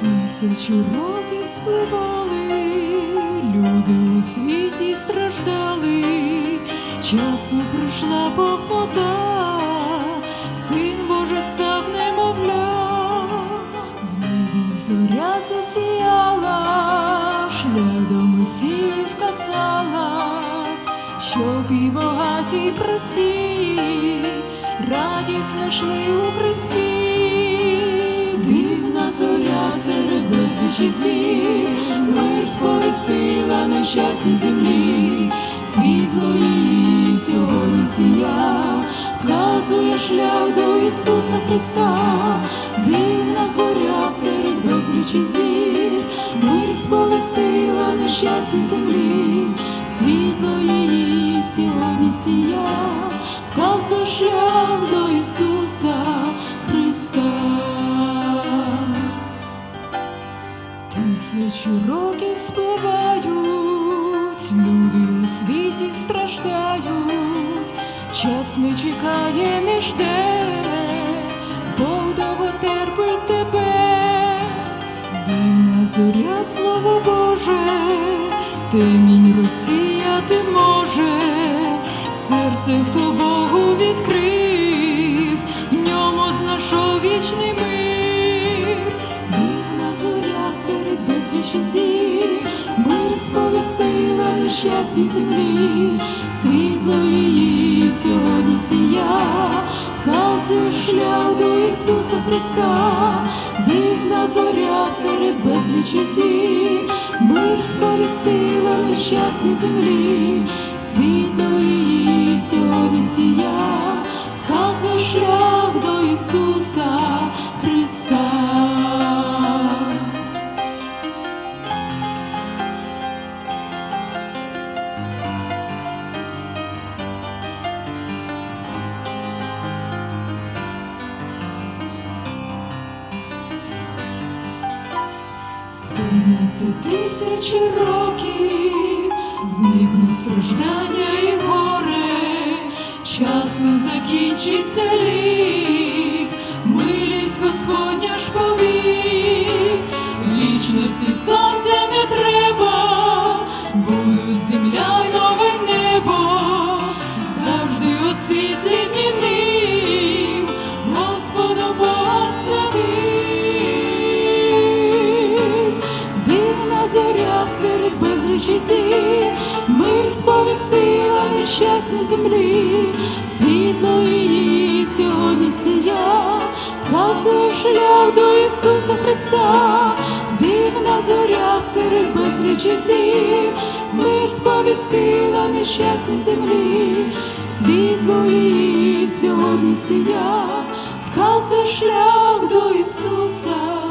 Тисячі років спливали, люди у світі страждали, часу прийшла повнота, син Божий став немовля, в небі зоря засіяла, шлях до Месії вказала, щоб і багаті прості, радість знайшли у Христі, безлічі зір, мир сповістила нещасній землі, світло її сьогодні сія, вказує шлях до Ісуса Христа, дивна зоря серед безлічі зір, мир сповістила нещасній землі, світло її сьогодні сія, вказує шлях до Ісуса Тисячі років спливають, люди у світі страждають, час не чекає, не жде, Бог довго терпить тебе, дивна зоря, слово Боже, темінь розсіяти може, серце, хто Богу відкрив, серед безлічі зір, мир сповістила нещасній землі, світло її сьогодні сія, вказує шлях до Ісуса Христа, дивна зоря серед безлічі зір, мир сповістила нещасній землі, світло її сьогодні сія, вказує шлях до Ісуса Христа. Спиняться тисячі років, зникнуть страждання і горе, часу закінчиться лік, милість Господня ж повік, вічності сонця зоря серед безлічі зір, мир сповістила нещасній землі, світло її сьогодні сія, вказує шлях до Ісуса Христа, дивна зоря серед безлічі зір, мир сповістила нещасній землі, світло її сьогодні сія, вказує шлях до Ісуса.